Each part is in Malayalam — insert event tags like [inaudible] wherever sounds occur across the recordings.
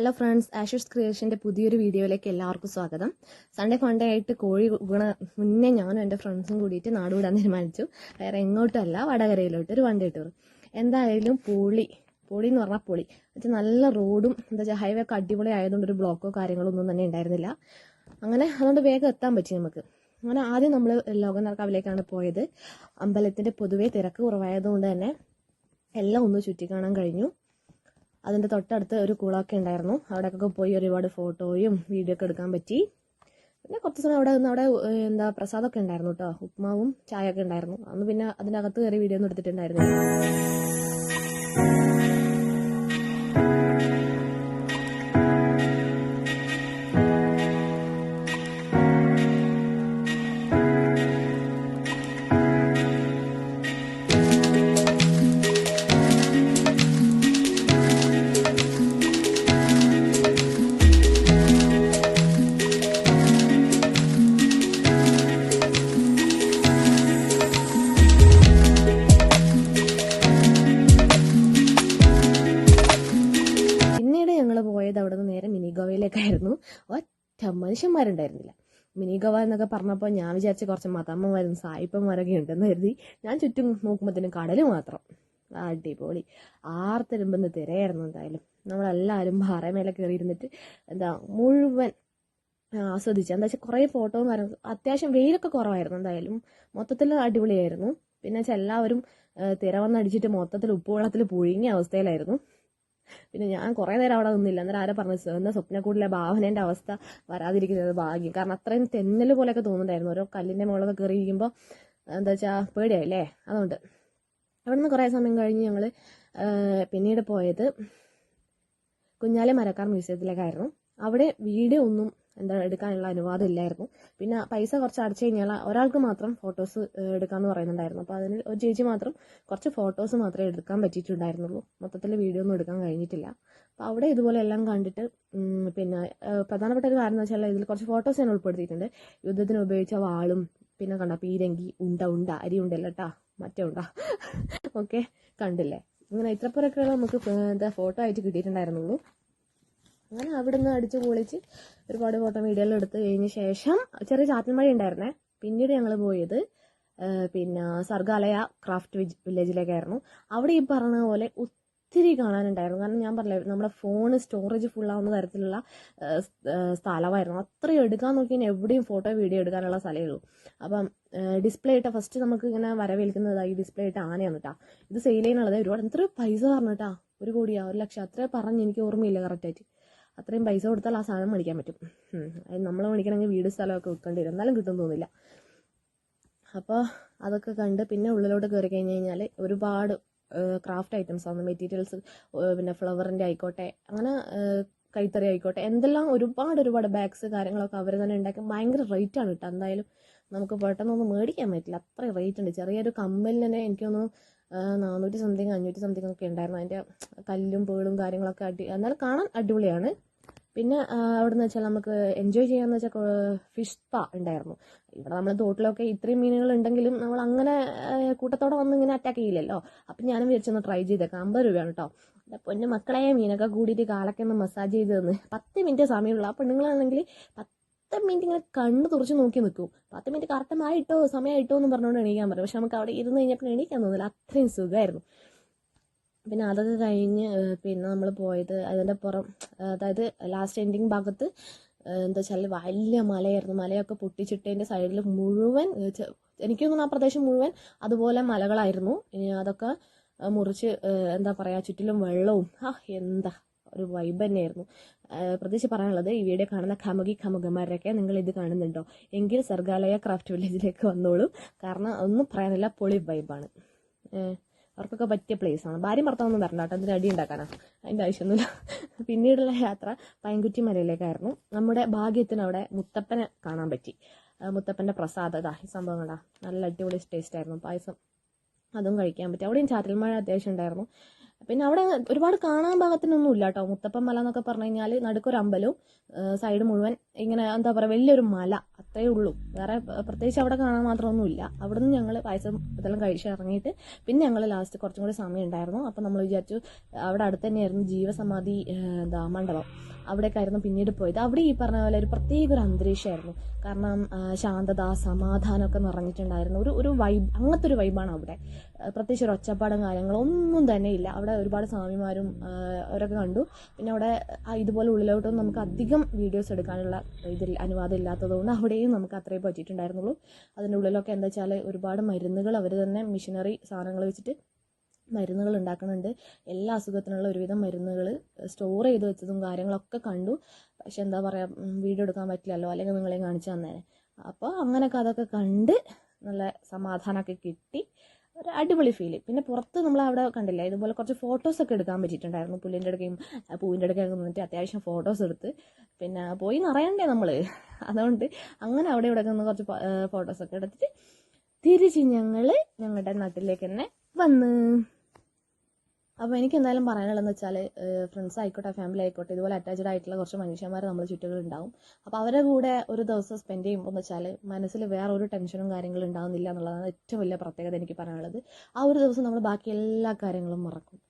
ഹലോ ഫ്രണ്ട്സ് ആഷസ് ക്രിയേഷന്റെ പുതിയൊരു വീഡിയോയിലേക്ക് എല്ലാവർക്കും സ്വാഗതം. സൺഡേ ഫണ്ടേ ആയിട്ട് കോഴി ഗുണ മുന്നേ ഞാനും എന്റെ ഫ്രണ്ട്സും കൂടിയിട്ട് നാട് വിടാൻ തീരുമാനിച്ചു. വേറെ എങ്ങോട്ടല്ല വടകരയിലോട്ട് ഒരു വണ്ടി ഇട്ടു എന്തായാലും പൊളി പൊളി എന്ന് പറഞ്ഞാൽ പൊളി. എന്നുവെച്ചാൽ നല്ല റോഡും എന്താ വെച്ചാൽ ഹൈവേ ഒക്കെ അടിപൊളി ആയതുകൊണ്ട് ഒരു ബ്ലോക്കോ കാര്യങ്ങളോ ഒന്നും തന്നെ ഉണ്ടായിരുന്നില്ല. അങ്ങനെ അതുകൊണ്ട് വേഗം എത്താൻ പറ്റി നമുക്ക്. അങ്ങനെ ആദ്യം നമ്മൾ ലോകനർക്കാവിലേക്കാണ് പോയത്. അമ്പലത്തിന്റെ പൊതുവേ തിരക്ക് കുറവായതുകൊണ്ട് തന്നെ എല്ലാം ഒന്ന് ചുറ്റിക്കാണാൻ കഴിഞ്ഞു. അതിന്റെ തൊട്ടടുത്ത് ഒരു കുളമൊക്കെ ഉണ്ടായിരുന്നു. അവിടെയൊക്കെ പോയി ഒരുപാട് ഫോട്ടോയും വീഡിയോ ഒക്കെ എടുക്കാൻ പറ്റി. പിന്നെ കുറച്ച് സമയം അവിടെ നിന്ന് അവിടെ എന്താ പ്രസാദമൊക്കെ ഉണ്ടായിരുന്നു കേട്ടോ. ഉപ്മാവും ചായ ഒക്കെ ഉണ്ടായിരുന്നു. അന്ന് പിന്നെ അതിനകത്ത് കയറി വീഡിയോ ഒന്നും എടുത്തിട്ടുണ്ടായിരുന്നില്ല. ഒറ്റ മനുഷ്യന്മാരുണ്ടായിരുന്നില്ല. മിനി ഗവ എന്നൊക്കെ പറഞ്ഞപ്പോൾ ഞാൻ വിചാരിച്ച കുറച്ച് മതമ്മമാരും സായിപ്പന്മാരൊക്കെ ഉണ്ടെന്ന് കരുതി ഞാൻ ചുറ്റും നോക്കുമ്പോഴത്തേനും കടൽ മാത്രം. അടിപൊളി. ആർത്തിരുമ്പെന്ന് തിരയായിരുന്നു എന്തായാലും. നമ്മളെല്ലാവരും പാറമേലെ കയറി ഇരുന്നിട്ട് എന്താ മുഴുവൻ ആസ്വദിച്ചു. എന്താ വെച്ചാൽ കുറേ ഫോട്ടോ പറയുന്നത് അത്യാവശ്യം വെയിലൊക്കെ കുറവായിരുന്നു എന്തായാലും. മൊത്തത്തിൽ അടിപൊളിയായിരുന്നു. പിന്നെ വെച്ചാൽ എല്ലാവരും തിര വന്നടിച്ചിട്ട് മൊത്തത്തിൽ ഉപ്പുവെള്ളത്തിൽ പുഴുങ്ങിയ അവസ്ഥയിലായിരുന്നു. പിന്നെ ഞാൻ കുറേ നേരം അവിടെ നിന്നില്ല. അന്നേരം ആരാ പറഞ്ഞു എന്നാ സ്വപ്നക്കൂടിലെ ഭാവനേന്റെ അവസ്ഥ? വരാതിരിക്കുന്നത് ഭാഗ്യം. കാരണം അത്രയും തെന്നൽ പോലെയൊക്കെ തോന്നുന്നുണ്ടായിരുന്നു. ഓരോ കല്ലിന്റെ മുകളിലൊക്കെ കയറി ഇരിക്കുമ്പോൾ എന്താ വെച്ചാൽ പേടിയായില്ലേ? അതുകൊണ്ട്. അവിടെ നിന്ന് കുറേ സമയം കഴിഞ്ഞ് ഞങ്ങൾ പിന്നീട് പോയത് കുഞ്ഞാലി മരക്കാർ മ്യൂസിയത്തിലേക്കായിരുന്നു. അവിടെ വീട് ഒന്നും എന്താ എടുക്കാനുള്ള അനുവാദം ഇല്ലായിരുന്നു. പിന്നെ പൈസ കുറച്ച് അടച്ചു കഴിഞ്ഞാൽ ഒരാൾക്ക് മാത്രം ഫോട്ടോസ് എടുക്കാമെന്ന് പറയുന്നുണ്ടായിരുന്നു. അപ്പോൾ അതിന് ഒരു ചേച്ചി മാത്രം കുറച്ച് ഫോട്ടോസ് മാത്രമേ എടുക്കാൻ പറ്റിയിട്ടുണ്ടായിരുന്നുള്ളൂ. മൊത്തത്തിൽ വീഡിയോ ഒന്നും എടുക്കാൻ കഴിഞ്ഞിട്ടില്ല. അപ്പോൾ അവിടെ ഇതുപോലെ എല്ലാം കണ്ടിട്ട് പിന്നെ പ്രധാനപ്പെട്ട ഒരു കാര്യം എന്ന് വെച്ചാൽ ഇതിൽ കുറച്ച് ഫോട്ടോസ് ഞാൻ ഉൾപ്പെടുത്തിയിട്ടുണ്ട്. യുദ്ധത്തിന് ഉപയോഗിച്ച വാളും പിന്നെ കണ്ട പീരങ്കി ഉണ്ട ഉണ്ട അരി ഉണ്ടല്ലോ കേട്ടാ മറ്റേ ഉണ്ട [laughs] ഓക്കെ കണ്ടില്ലേ? ഇങ്ങനെ ഇത്രപ്പുറൊക്കെ നമുക്ക് എന്താ ഫോട്ടോ ആയിട്ട് കിട്ടിയിട്ടുണ്ടായിരുന്നുള്ളൂ. അങ്ങനെ അവിടെ നിന്ന് അടിച്ച് പൊളിച്ച് ഒരുപാട് ഫോട്ടോ വീഡിയോകൾ എടുത്ത് കഴിഞ്ഞ ശേഷം ചെറിയ ചാറ്റൽ മഴ ഉണ്ടായിരുന്നേ. പിന്നീട് ഞങ്ങൾ പോയത് പിന്നെ സർഗാലയ ക്രാഫ്റ്റ് വില്ലേജിലേക്കായിരുന്നു. അവിടെ ഈ പറഞ്ഞ പോലെ ഒത്തിരി കാണാനുണ്ടായിരുന്നു. കാരണം ഞാൻ പറഞ്ഞില്ല നമ്മുടെ ഫോൺ സ്റ്റോറേജ് ഫുള്ളാവുന്ന തരത്തിലുള്ള സ്ഥലമായിരുന്നു. അത്രയും എടുക്കാൻ നോക്കിയാൽ എവിടെയും ഫോട്ടോ വീഡിയോ എടുക്കാനുള്ള സ്ഥലമേ ഉള്ളൂ. അപ്പം ഡിസ്പ്ലേ ഇട്ട ഫസ്റ്റ് നമുക്ക് ഇങ്ങനെ വരവേൽക്കുന്നത് ഈ ഡിസ്പ്ലേ ഇട്ട ആനയാണ് കേട്ടോ ഇത് സെയിൽ ചെയ്യാനുള്ളത് ഒരുപാട് എത്ര പൈസ പറഞ്ഞു കേട്ടാ ഒരു കോടിയാ ഒരു ലക്ഷം. അത്ര പറഞ്ഞ് എനിക്ക് ഓർമ്മയില്ല കറക്റ്റായിട്ട് അത്രയും പൈസ കൊടുത്താൽ ആ സാധനം മേടിക്കാൻ പറ്റും. അത് നമ്മൾ മേടിക്കണമെങ്കിൽ വീട് സ്ഥലമൊക്കെ വെക്കേണ്ടി വരും. എന്നാലും കിട്ടും തോന്നില്ല. അപ്പോൾ അതൊക്കെ കണ്ട് പിന്നെ ഉള്ളിലോട്ട് കയറി കഴിഞ്ഞ് കഴിഞ്ഞാൽ ഒരുപാട് ക്രാഫ്റ്റ് ഐറ്റംസ് ആണ്. മെറ്റീരിയൽസ് പിന്നെ ഫ്ലവറിന്റെ ആയിക്കോട്ടെ അങ്ങനെ കൈത്തറി ആയിക്കോട്ടെ എന്തെല്ലാം ഒരുപാട് ഒരുപാട് ബാഗ്സ് കാര്യങ്ങളൊക്കെ അവർ തന്നെ ഉണ്ടാക്കി. ഭയങ്കര റേറ്റ് ആണ് കേട്ടോ. എന്തായാലും നമുക്ക് പെട്ടെന്നൊന്നും മേടിക്കാൻ പറ്റില്ല. അത്രയും റേറ്റ് ഉണ്ട്. ചെറിയൊരു കമ്മലിന് തന്നെ എനിക്ക് തോന്നുന്നു ഏഹ്, നാനൂറ്റി സംതിങ് അഞ്ഞൂറ്റി സംതിങ് ഒക്കെ ഉണ്ടായിരുന്നു. അതിന്റെ കല്ലും പേളും കാര്യങ്ങളൊക്കെ അടി എന്നാലും കാണാൻ അടിപൊളിയാണ്. പിന്നെ അവിടെ നിന്ന് വെച്ചാൽ നമുക്ക് എൻജോയ് ചെയ്യാന്ന് വെച്ചാൽ ഫിഷ് സ്പാ ഉണ്ടായിരുന്നു. ഇവിടെ നമ്മൾ തോട്ടിലൊക്കെ ഇത്രയും മീനുകൾ ഉണ്ടെങ്കിലും നമ്മൾ അങ്ങനെ കൂട്ടത്തോടെ വന്ന് ഇങ്ങനെ അറ്റാക്ക് ചെയ്യില്ലല്ലോ. അപ്പം ഞാനും വിചാരിച്ചൊന്ന് ട്രൈ ചെയ്തേക്കാം. അമ്പത് രൂപയാണ് കേട്ടോ പൊന്നു മക്കളെ മീനൊക്കെ കൂടിയിട്ട് കാലൊക്കെ ഒന്ന് മസാജ് ചെയ്ത് തന്ന്. പത്ത് മിനിറ്റ് സമയമുള്ളൂ. ആ പെണ്ണുങ്ങളാണെങ്കിൽ പത്ത് മിനിറ്റ് ഇങ്ങനെ കണ്ണ് തുറച്ച് നോക്കി നിൽക്കും. പത്ത് മിനിറ്റ് കറക്റ്റമായിട്ടോ സമയമായിട്ടോ എന്ന് പറഞ്ഞുകൊണ്ട് എണീക്കാൻ പറയും പക്ഷെ നമുക്ക് അവിടെ ഇരുന്ന് കഴിഞ്ഞപ്പോൾ എണീക്കാൻ തോന്നില്ല. അത്രയും സുഖമായിരുന്നു. പിന്നെ അതൊക്കെ കഴിഞ്ഞ് പിന്നെ നമ്മൾ പോയത് അതിന്റെ പുറം അതായത് ലാസ്റ്റ് എൻഡിങ് ഭാഗത്ത് എന്താ വെച്ചാൽ വലിയ മലയായിരുന്നു. മലയൊക്കെ പൊട്ടിച്ചിട്ടതിന്റെ സൈഡിൽ മുഴുവൻ എനിക്ക് തോന്നുന്നു ആ പ്രദേശം മുഴുവൻ അതുപോലെ മലകളായിരുന്നു. അതൊക്കെ മുറിച്ച് എന്താ പറയുക ചുറ്റിലും വെള്ളവും. ആ എന്താ ഒരു വൈബ് തന്നെയായിരുന്നു. പ്രത്യേകിച്ച് പറയാനുള്ളത് ഈ വീഡിയോ കാണുന്ന ഖമകി ഖമകന്മാരൊക്കെ നിങ്ങൾ ഇത് കാണുന്നുണ്ടോ? എങ്കിൽ സർഗാലയ ക്രാഫ്റ്റ് വില്ലേജിലേക്ക് വന്നോളൂ. കാരണം ഒന്നും പറയാനില്ല പൊളി വൈബാണ് അവർക്കൊക്കെ പറ്റിയ പ്ലേസ് ആണ്. ഭാര്യ ഭർത്താവൊന്നും വരണ്ട കേട്ടോ അതിന് അടി ഉണ്ടാക്കാനാ? അതിന്റെ ആവശ്യമൊന്നുമില്ല. പിന്നീടുള്ള യാത്ര പൈൻകുറ്റി മലയിലേക്കായിരുന്നു. നമ്മുടെ ഭാഗ്യത്തിന് അവിടെ മുത്തപ്പനെ കാണാൻ പറ്റി. മുത്തപ്പന്റെ പ്രസാദ ദാഹി ഈ സംഭവം കണ്ടാ നല്ല അടിപൊളി ടേസ്റ്റ് ആയിരുന്നു. പായസം അതും കഴിക്കാൻ പറ്റി. അവിടെയും ചാറ്റൽ അത്യാവശ്യം ഉണ്ടായിരുന്നു. പിന്നെ അവിടെ ഒരുപാട് കാണാൻ ഭാഗത്തിനൊന്നും ഇല്ല കേട്ടോ. മുത്തപ്പൻ മല എന്നൊക്കെ പറഞ്ഞു കഴിഞ്ഞാൽ നടുക്കൊരു അമ്പലവും സൈഡ് മുഴുവൻ ഇങ്ങനെ എന്താ പറയുക വലിയൊരു മല അത്രേ ഉള്ളൂ. വേറെ പ്രത്യേകിച്ച് അവിടെ കാണാൻ മാത്രമൊന്നും ഇല്ല. അവിടെ നിന്ന് ഞങ്ങൾ പായസം ഇതെല്ലാം കഴിച്ച് ഇറങ്ങിയിട്ട് പിന്നെ ഞങ്ങൾ ലാസ്റ്റ് കുറച്ചും കൂടി സമയം ഉണ്ടായിരുന്നു അപ്പം നമ്മൾ വിചാരിച്ചു അവിടെ അടുത്ത് തന്നെയായിരുന്നു ജീവസമാധി എന്താ മണ്ഡപം. അവിടേക്കായിരുന്നു പിന്നീട് പോയത്. അവിടെ ഈ പറഞ്ഞ പോലെ ഒരു പ്രത്യേക ഒരു അന്തരീക്ഷമായിരുന്നു കാരണം ശാന്തത സമാധാനമൊക്കെ നിറഞ്ഞിട്ടുണ്ടായിരുന്നു. ഒരു ഒരു വൈബ് അങ്ങനത്തെ ഒരു വൈബാണ് അവിടെ. പ്രത്യേകിച്ച് ഒരു ഒച്ചപ്പാടും കാര്യങ്ങളും ഒന്നും തന്നെ ഇല്ല. അവിടെ ഒരുപാട് സ്വാമിമാരും അവരൊക്കെ കണ്ടു. പിന്നെ അവിടെ ഇതുപോലെ ഉള്ളിലോട്ടൊന്നും നമുക്ക് അധികം വീഡിയോസ് എടുക്കാനുള്ള ഇതിൽ അനുവാദം ഇല്ലാത്തതുകൊണ്ട് അവിടെയും നമുക്ക് അത്രേ പറ്റിയിട്ടുണ്ടായിരുന്നുള്ളൂ. അതിന്റെ ഉള്ളിലൊക്കെ എന്താ വെച്ചാൽ ഒരുപാട് മരുന്നുകൾ അവർ തന്നെ മിഷനറി സാധനങ്ങൾ വെച്ചിട്ട് മരുന്നുകൾ ഉണ്ടാക്കുന്നുണ്ട്. എല്ലാ അസുഖത്തിനുള്ള ഒരുവിധം മരുന്നുകൾ സ്റ്റോർ ചെയ്ത് വെച്ചതും കാര്യങ്ങളൊക്കെ കണ്ടു. പക്ഷെ എന്താ പറയുക വീഡിയോ എടുക്കാൻ പറ്റില്ലല്ലോ അല്ലെങ്കിൽ നിങ്ങളെ കാണിച്ചു തന്നേനെ. അപ്പോൾ അങ്ങനെയൊക്കെ അതൊക്കെ കണ്ട് നല്ല സമാധാനമൊക്കെ കിട്ടി. ഒരു അടിപൊളി ഫീൽ പിന്നെ പുറത്ത് നമ്മൾ അവിടെ കണ്ടില്ല ഇതുപോലെ കുറച്ച് ഫോട്ടോസൊക്കെ എടുക്കാൻ പറ്റിയിട്ടുണ്ടായിരുന്നു. പുല്ലിന്റെ അടുക്കയും പൂവിന്റെ അടുക്കയൊക്കെ നിന്നിട്ട് അത്യാവശ്യം ഫോട്ടോസ് എടുത്ത്. പിന്നെ പോയി നിറയണ്ടേ നമ്മൾ [laughs] അതുകൊണ്ട് അങ്ങനെ അവിടെ ഇവിടെ നിന്ന് കുറച്ച് ഫോട്ടോസൊക്കെ എടുത്തിട്ട് തിരിച്ച് ഞങ്ങൾ ഞങ്ങളുടെ നാട്ടിലേക്ക് തന്നെ വന്ന്. അപ്പോൾ എനിക്ക് എന്തായാലും പറയാനുള്ളതെന്ന് വെച്ചാൽ ഫ്രണ്ട്സ് ആയിക്കോട്ടെ ഫാമിലി ആയിക്കോട്ടെ ഇതുപോലെ അറ്റാച്ച്ഡ് ആയിട്ടുള്ള കുറച്ച് മനുഷ്യന്മാർ നമ്മൾ ചുറ്റുകളുണ്ടാവും അപ്പോൾ അവരുടെ കൂടെ ഒരു ദിവസം സ്പെൻഡ് ചെയ്യുമ്പോൾ എന്ന് വെച്ചാൽ മനസ്സിൽ വേറെ ഒരു ടെൻഷനും കാര്യങ്ങളും ഉണ്ടാവുന്നില്ല എന്നുള്ളതാണ് ഏറ്റവും വലിയ പ്രത്യേകത എനിക്ക് പറയാനുള്ളത്. ആ ഒരു ദിവസം നമ്മൾ ബാക്കി എല്ലാ കാര്യങ്ങളും മറക്കും.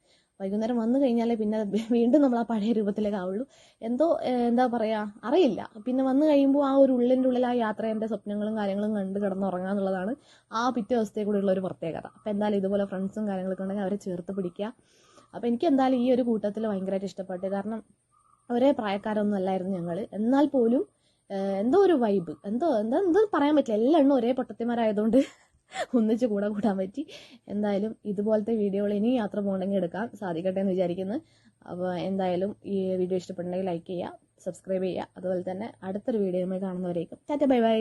വൈകുന്നേരം വന്നു കഴിഞ്ഞാലേ പിന്നെ വീണ്ടും നമ്മൾ ആ പഴയ രൂപത്തിലേക്ക് ആവുള്ളൂ. എന്തോ എന്താ പറയാ അറിയില്ല. പിന്നെ വന്നു കഴിയുമ്പോൾ ആ ഒരു ഉള്ളിന്റെ ഉള്ളിൽ ആ യാത്ര എന്റെ സ്വപ്നങ്ങളും കാര്യങ്ങളും കണ്ട് കിടന്നുറങ്ങുക എന്നുള്ളതാണ് ആ പിറ്റേ ദിവസത്തെ കൂടെയുള്ള ഒരു പ്രത്യേകത. അപ്പം എന്തായാലും ഇതുപോലെ ഫ്രണ്ട്സും കാര്യങ്ങളൊക്കെ ഉണ്ടെങ്കിൽ അവരെ ചേർത്ത് പിടിക്കുക. അപ്പം എനിക്ക് എന്തായാലും ഈ ഒരു കൂട്ടത്തിൽ ഭയങ്കരമായിട്ട് ഇഷ്ടപ്പെട്ടു. കാരണം ഒരേ പ്രായക്കാരൊന്നും അല്ലായിരുന്നു ഞങ്ങൾ എന്നാൽ പോലും എന്തോ ഒരു വൈബ് എന്തോ എന്താ എന്തോ പറയാൻ പറ്റില്ല. എല്ലാ എണ്ണം ഒരേ പൊട്ടത്തിമാരായതുകൊണ്ട് ഒന്നിച്ച് കൂടെ കൂടാൻ പറ്റി. എന്തായാലും ഇതുപോലത്തെ വീഡിയോകൾ ഇനി യാത്ര പോകണമെങ്കിൽ എടുക്കാൻ സാധിക്കട്ടെ എന്ന് വിചാരിക്കുന്നു. അപ്പോൾ എന്തായാലും ഈ വീഡിയോ ഇഷ്ടപ്പെട്ടുണ്ടെങ്കിൽ ലൈക്ക് ചെയ്യുക സബ്സ്ക്രൈബ് ചെയ്യുക. അതുപോലെ തന്നെ അടുത്തൊരു വീഡിയോയുമായി കാണുന്നവരേക്കും. Tata bye bye.